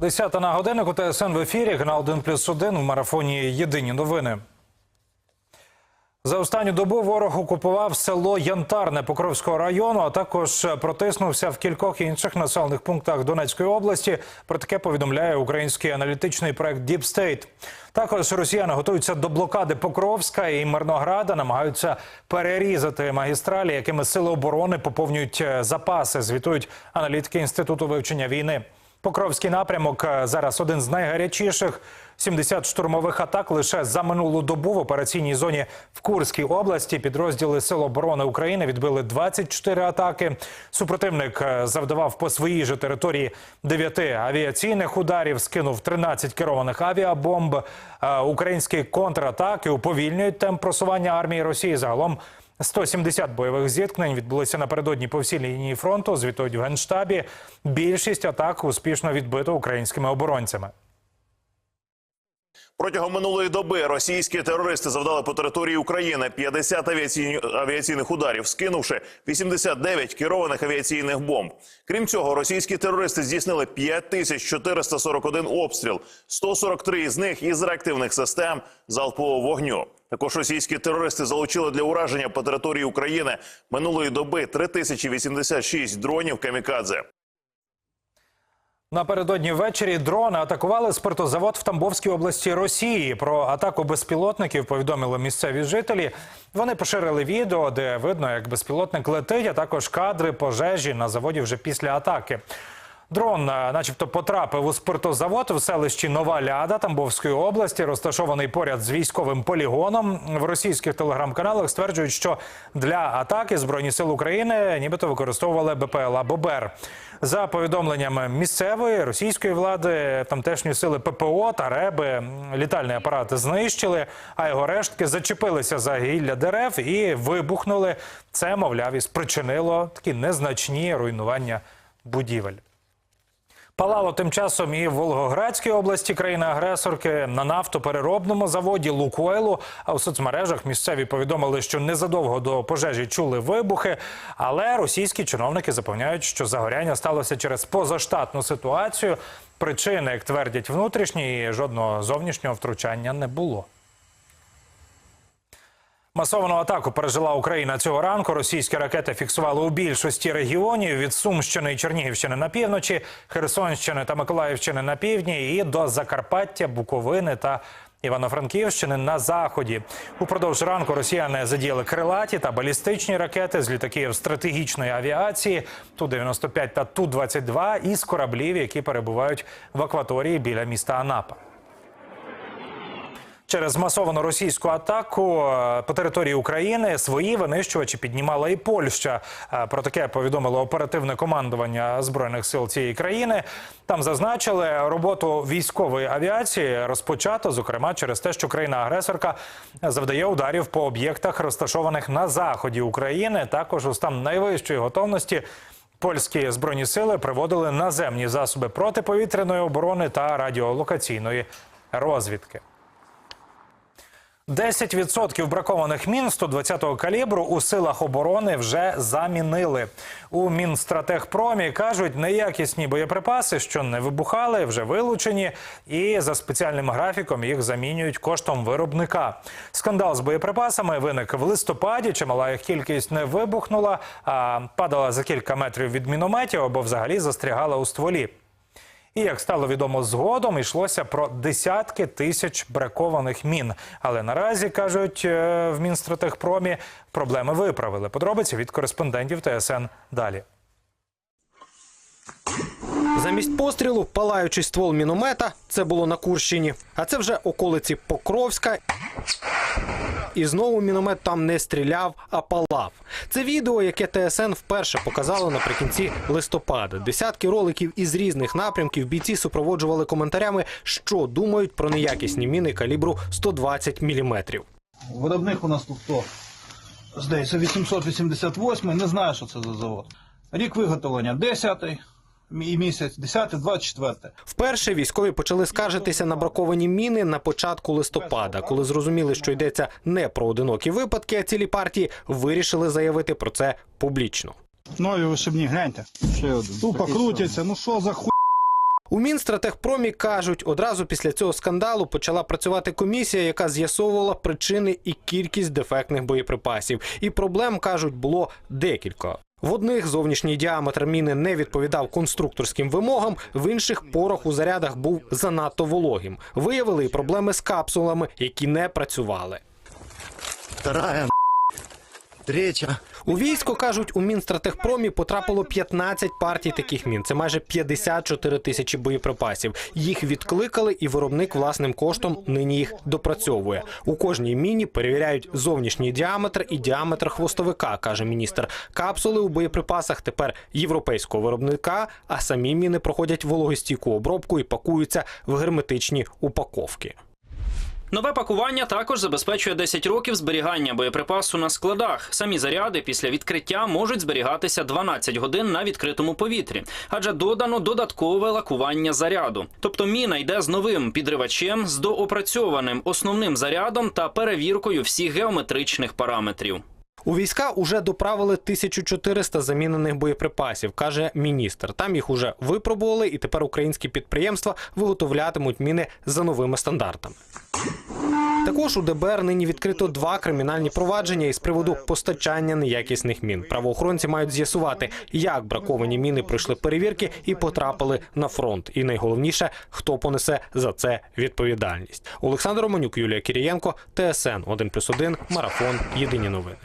Десята на годиннику ТСН в ефірі. Канал 1 плюс 1 в марафоні Єдині новини. За останню добу ворог окупував село Янтарне Покровського району, а також протиснувся в кількох інших населених пунктах Донецької області. Про таке повідомляє український аналітичний проект Deep State. Також росіяни готуються до блокади Покровська і Мирнограда, намагаються перерізати магістралі, якими сили оборони поповнюють запаси. Звітують аналітики інституту вивчення війни. Покровський напрямок е, зараз один з найгарячіших. 70 штурмових атак лише за минулу добу в операційній зоні в Курській області. Підрозділи Сил оборони України відбили 24 атаки. Супротивник е, завдавав по своїй же території 9 авіаційних ударів, скинув 13 керованих авіабомб. Е, Українські контратаки уповільнюють темп просування армії Росії. Загалом 170 бойових зіткнень відбулися напередодні по всій лінії фронту. Звітують в генштабі. Більшість атак успішно відбито українськими оборонцями. Протягом минулої доби російські терористи завдали по території України 50 авіаційні- авіаційних ударів, скинувши 89 керованих авіаційних бомб. Крім цього, російські терористи здійснили 5441 обстріл, 143 із них із реактивних систем залпового вогню. Також російські терористи залучили для ураження по території України минулої доби 3086 дронів камікадзе. Напередодні ввечері дрони атакували спиртозавод в Тамбовській області Росії. Про атаку безпілотників повідомили місцеві жителі. Вони поширили відео, де видно, як безпілотник летить, а також кадри пожежі на заводі вже після атаки. Дрон, е, начебто, потрапив у спиртозавод в селищі Нова Ляда Тамбовської області, розташований поряд з військовим полігоном. В російських телеграм-каналах стверджують, що для атаки збройні сили України нібито використовували БПЛА Бобер. За повідомленнями місцевої російської влади, тамтешні сили ППО та РЕБи літальний апарат знищили, а його рештки зачепилися за гілля дерев і вибухнули. Це, мовляв, і спричинило такі незначні руйнування будівель. Палало тим часом і в Волгоградській області країни-агресорки на нафтопереробному заводі Лукойлу. А у соцмережах місцеві повідомили, що незадовго до пожежі чули вибухи. Але російські чиновники запевняють, що загоряння сталося через позаштатну ситуацію. Причини, як твердять внутрішні, жодного зовнішнього втручання не було. Масовану атаку пережила Україна цього ранку. Російські ракети фіксували у більшості регіонів від Сумщини і Чернігівщини на півночі, Херсонщини та Миколаївщини на півдні і до Закарпаття, Буковини та Івано-Франківщини на заході. Упродовж ранку росіяни задіяли крилаті та балістичні ракети з літаків стратегічної авіації Ту-95 та Ту-22 із кораблів, які перебувають в акваторії біля міста Анапа. Через масовану російську атаку е, по території України свої винищувачі піднімала і Польща. Е, Про таке повідомило оперативне командування збройних сил цієї країни. Там зазначили, роботу військової авіації розпочато, зокрема через те, що країна-агресорка завдає ударів по об'єктах, розташованих на заході України. Також у стан найвищої готовності. Польські збройні сили приводили наземні засоби протиповітряної оборони та радіолокаційної розвідки. 10% бракованих мін 120-го калібру у силах оборони вже замінили. У Мінстратегпромі кажуть, неякісні боєприпаси, що не вибухали, вже вилучені, і за спеціальним графіком їх замінюють коштом виробника. Скандал з боєприпасами виник в листопаді. Чимала їх кількість не вибухнула, а падала за кілька метрів від мінометів або взагалі застрягала у стволі. І як стало відомо згодом, йшлося про десятки тисяч бракованих мін. Але наразі кажуть е, в Мінстратегпромі проблеми виправили. Подробиці від кореспондентів ТСН далі. Замість пострілу палаючий ствол міномета це було на Курщині. А це вже околиці Покровська. І знову міномет там не стріляв, а палав. Це відео, яке ТСН вперше показало наприкінці листопада. Десятки роликів із різних напрямків бійці супроводжували коментарями, що думають про неякісні міни калібру 120 мм. Виробник у нас тут хто? Здається, 888, не знаю, що це за завод. Рік виготовлення 10 і місяць, 10, 24. Вперше військові почали скаржитися на браковані міни на початку листопада. Коли зрозуміли, що йдеться не про одинокі випадки, а цілі партії вирішили заявити про це публічно. Нові вишибні, гляньте. Ще один. Тупо крутяться, ну що за ху... У Мінстратехпромі кажуть, одразу після цього скандалу почала працювати комісія, яка з'ясовувала причини і кількість дефектних боєприпасів. І проблем кажуть було декілька. В одних зовнішній діаметр міни не відповідав конструкторським вимогам, в інших порох у зарядах був занадто вологим. Виявили і проблеми з капсулами, які не працювали. Вторая, третья. У військо кажуть, у Мінстратехпромі потрапило 15 партій таких мін. Це майже 54 тисячі боєприпасів. Їх відкликали, і виробник власним коштом нині їх допрацьовує. У кожній міні перевіряють зовнішній діаметр і діаметр хвостовика, каже міністр. Капсули у боєприпасах тепер європейського виробника, а самі міни проходять вологостійку обробку і пакуються в герметичні упаковки. Нове пакування також забезпечує 10 років зберігання боєприпасу на складах. Самі заряди після відкриття можуть зберігатися 12 годин на відкритому повітрі, адже додано додаткове лакування заряду. Тобто міна йде з новим підривачем, з доопрацьованим основним зарядом та перевіркою всіх геометричних параметрів. У війська уже доправили 1400 замінених боєприпасів, каже міністр. Там їх уже випробували, і тепер українські підприємства виготовлятимуть міни за новими стандартами. Також у ДБР нині відкрито два кримінальні провадження із приводу постачання неякісних мін. Правоохоронці мають з'ясувати, як браковані міни пройшли перевірки і потрапили на фронт. І найголовніше, хто понесе за це відповідальність. Олександр Романюк, Юлія Кірієнко, ТСН 1+,1, Марафон. Єдині новини.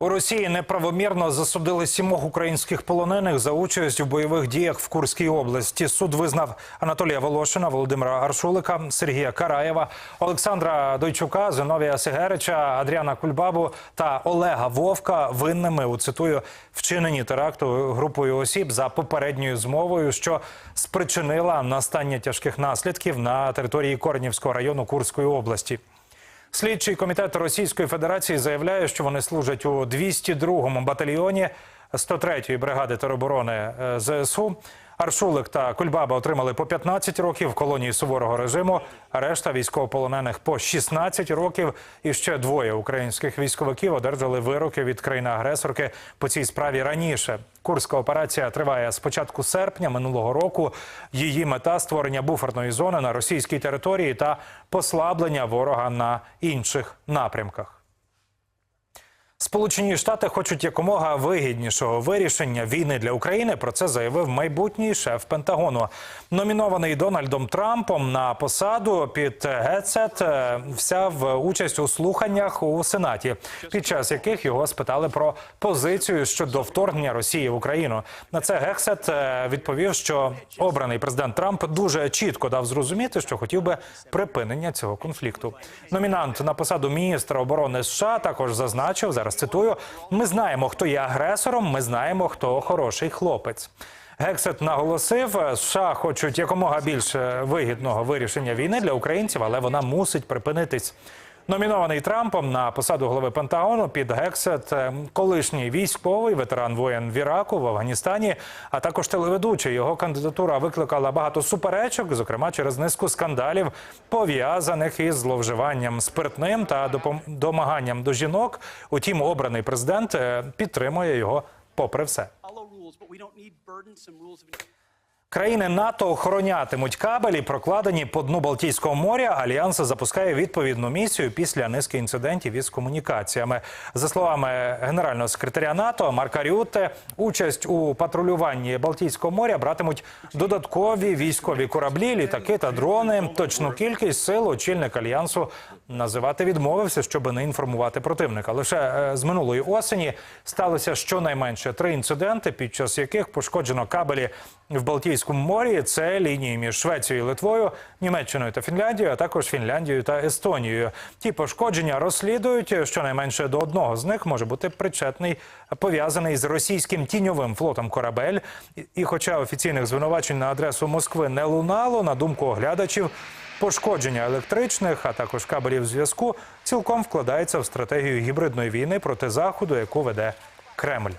У Росії неправомірно засудили сімох українських полонених за участь у бойових діях в Курській області. Суд визнав Анатолія Волошина, Володимира Аршулика, Сергія Караєва, Олександра Дойчука, Зиновія Сигерича, Адріана Кульбабу та Олега Вовка винними у цитую вчиненні теракту групою осіб за попередньою змовою, що спричинила настання тяжких наслідків на території Корнівського району Курської області. Слідчий комітет Російської Федерації заявляє, що вони служать у 202-му батальйоні 103-ї бригади тероборони е, ЗСУ. Аршулик та Кульбаба отримали по 15 років в колонії суворого режиму. а Решта військовополонених по 16 років. І ще двоє українських військовиків одержали вироки від країни-агресорки по цій справі раніше. Курська операція триває з початку серпня минулого року. Її мета створення буферної зони на російській території та послаблення ворога на інших напрямках. Сполучені Штати хочуть якомога вигіднішого вирішення війни для України. Про це заявив майбутній шеф Пентагону. Номінований Дональдом Трампом на посаду під Гетсет е, взяв участь у слуханнях у Сенаті, під час яких його спитали про позицію щодо вторгнення Росії в Україну. На це Гексет е, відповів, що обраний президент Трамп дуже чітко дав зрозуміти, що хотів би припинення цього конфлікту. Номінант на посаду міністра оборони США також зазначив зараз. Цитую: ми знаємо, хто є агресором. Ми знаємо, хто хороший хлопець. Гексет наголосив, США хочуть якомога більше вигідного вирішення війни для українців, але вона мусить припинитись. Номінований Трампом на посаду голови Пентагону під Гексет, е, колишній військовий ветеран воєн в Іраку в Афганістані, а також телеведучий. Його кандидатура викликала багато суперечок, зокрема через низку скандалів, пов'язаних із зловживанням спиртним та домаганням до жінок. Утім, обраний президент е, підтримує його попри все. Країни НАТО охоронятимуть кабелі, прокладені по дну Балтійського моря. Альянс запускає відповідну місію після низки інцидентів із комунікаціями. За словами генерального секретаря НАТО Марка Рюте, участь у патрулюванні Балтійського моря братимуть додаткові військові кораблі, літаки та дрони. Точну кількість сил очільник альянсу називати відмовився, щоб не інформувати противника. Лише е, з минулої осені сталося щонайменше три інциденти, під час яких пошкоджено кабелі в Балтійському морі. Це лінії між Швецією і Литвою, Німеччиною та Фінляндією, а також Фінляндією та Естонією. Ті пошкодження розслідують. Щонайменше до одного з них може бути причетний пов'язаний з російським тіньовим флотом корабель. І- хоча офіційних звинувачень на адресу Москви не лунало, на думку оглядачів. Пошкодження електричних, а також кабелів зв'язку цілком вкладається в стратегію гібридної війни проти заходу, яку веде Кремль.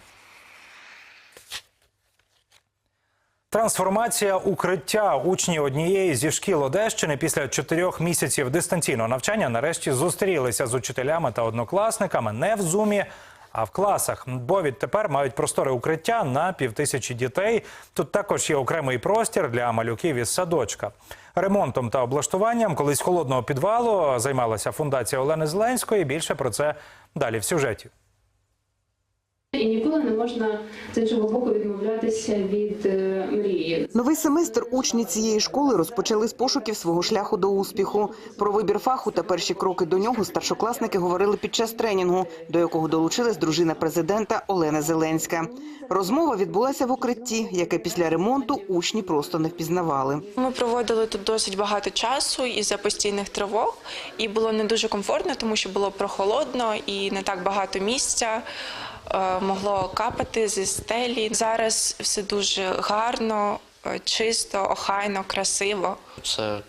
Трансформація укриття учні однієї зі шкіл Одещини після чотирьох місяців дистанційного навчання нарешті зустрілися з учителями та однокласниками не в зумі, а в класах. Бо відтепер мають просторе укриття на півтисячі дітей. Тут також є окремий простір для малюків із садочка. Ремонтом та облаштуванням колись холодного підвалу займалася фундація Олени Зеленської. Більше про це далі в сюжеті. І ніколи не можна з іншого боку відмовлятися від е, мрії. Новий семестр учні цієї школи розпочали з пошуків свого шляху до успіху. Про вибір фаху та перші кроки до нього старшокласники говорили під час тренінгу, до якого долучилась дружина президента Олена Зеленська. Розмова відбулася в укритті, яке після ремонту учні просто не впізнавали. Ми проводили тут досить багато часу із-за постійних тривог, і було не дуже комфортно, тому що було прохолодно і не так багато місця. Е, Могло капати зі стелі. Зараз все дуже гарно, е, чисто, охайно, красиво. Це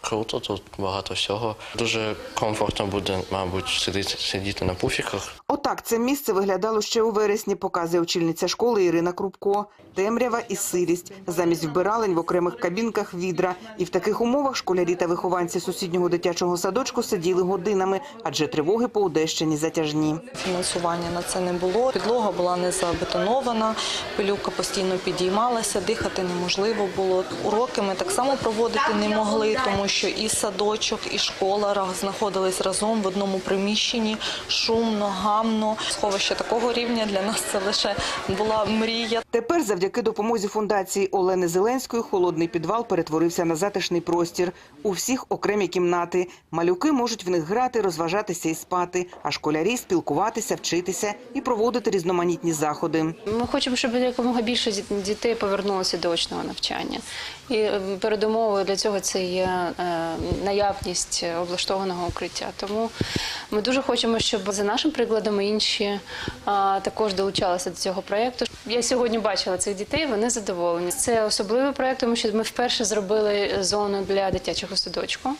круто, тут багато всього. Дуже комфортно буде, мабуть, сидіти, сидіти на пуфіках. Отак це місце виглядало ще у вересні, показує очільниця школи Ірина Крупко. Темрява і сирість. Замість вбиралень в окремих кабінках відра. І в таких умовах школярі та вихованці сусіднього дитячого садочку сиділи годинами, адже тривоги по Одещині затяжні. Фінансування на це не було. Підлога була не забетонована, пилюка постійно підіймалася, дихати неможливо було. Уроки ми так само проводити не могли, тому що і садочок, і школа знаходились разом в одному приміщенні, шумно, гамно. Сховище такого рівня для нас це лише була мрія. Тепер, завдяки допомозі фундації Олени Зеленської, холодний підвал перетворився на затишний простір. У всіх окремі кімнати. Малюки можуть в них грати, розважатися і спати, а школярі спілкуватися, вчитися і проводити різноманітні заходи. Ми хочемо, щоб якомога більше дітей повернулося до очного навчання. І е, передумовою для цього це є наявність облаштованого укриття. Тому ми дуже хочемо, щоб за нашим прикладом інші також долучалися до цього проєкту. Я сьогодні бачила цих дітей, вони задоволені. Це особливий проєкт, тому що ми вперше зробили зону для дитячого садочку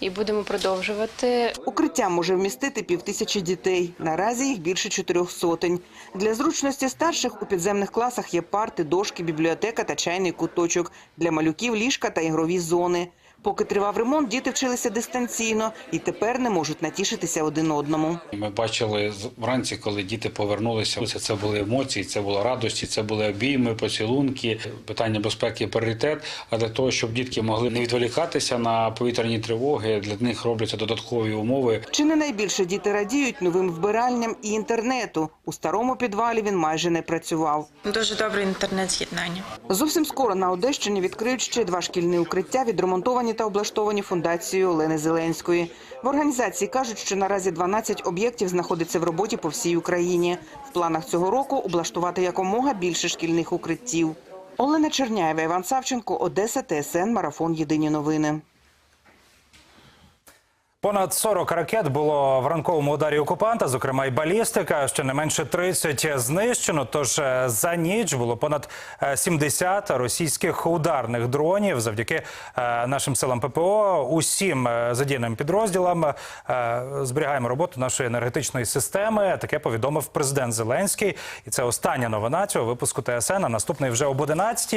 і будемо продовжувати. Укриття може вмістити півтисячі дітей. Наразі їх більше чотирьох сотень. Для зручності старших у підземних класах є парти, дошки, бібліотека та чайний куточок. Для малюків ліжка та ігрові зони. Поки тривав ремонт, діти вчилися дистанційно і тепер не можуть натішитися один одному. Ми бачили вранці, коли діти повернулися. Це, це були емоції, це було радості, це були обійми, поцілунки. Питання безпеки пріоритет. А для того, щоб дітки могли не відволікатися на повітряні тривоги, для них робляться додаткові умови. Чи не найбільше діти радіють новим вбиральням і інтернету? У старому підвалі він майже не працював. Дуже добре інтернет-з'єднання. Зовсім скоро на Одещині відкриють ще два шкільні укриття, відремонтовані та облаштовані фундацією Олени Зеленської. В організації кажуть, що наразі 12 об'єктів знаходиться в роботі по всій Україні. В планах цього року облаштувати якомога більше шкільних укриттів. Олена Черняєва, Іван Савченко, Одеса, ТСН, Марафон. Єдині новини. Понад 40 ракет було в ранковому ударі окупанта, зокрема й балістика. Ще не менше 30 знищено. Тож е, за ніч було понад е, 70 російських ударних дронів. Завдяки е, нашим силам ППО, усім е, задіяним підрозділам е, зберігаємо роботу нашої енергетичної системи. Таке повідомив президент Зеленський. І це остання новина цього випуску ТСН. А наступний вже об 11